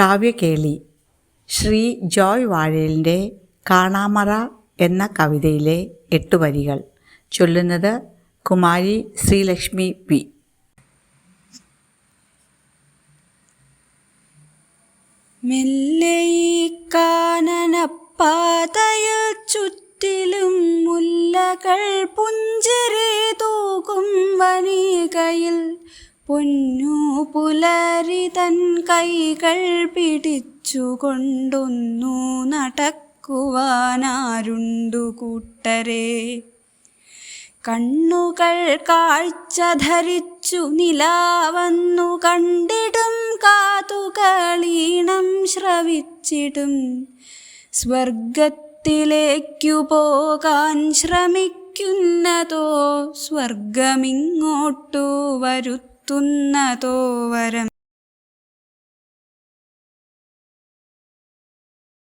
കാവ്യകേളി ശ്രീ ജോയ് വാഴേലിന്റെ കാണാമറ എന്ന കവിതയിലെ എട്ട് വരികൾ. ചൊല്ലുന്നത് കുമാരി ശ്രീലക്ഷ്മി പി. മെല്ലെ ഈ ചുറ്റിലും മുല്ലകൾ പുഞ്ചിരി തൂകും വനികയിൽ പൊന്നു പുലരി തൻ കൈകൾ പിടിച്ചുകൊണ്ടൊന്നു നടക്കുവാനാരുണ്ടു കൂട്ടരെ. കണ്ണുകൾ കാഴ്ച ധരിച്ചു നിലാവന്നു കണ്ടിടും കാതുകളീണം ശ്രവിച്ചിടും. സ്വർഗത്തിലേക്കു പോകാൻ ശ്രമിക്കുന്നതോ സ്വർഗമിങ്ങോട്ടു വരുത്തുന്നതോ വരം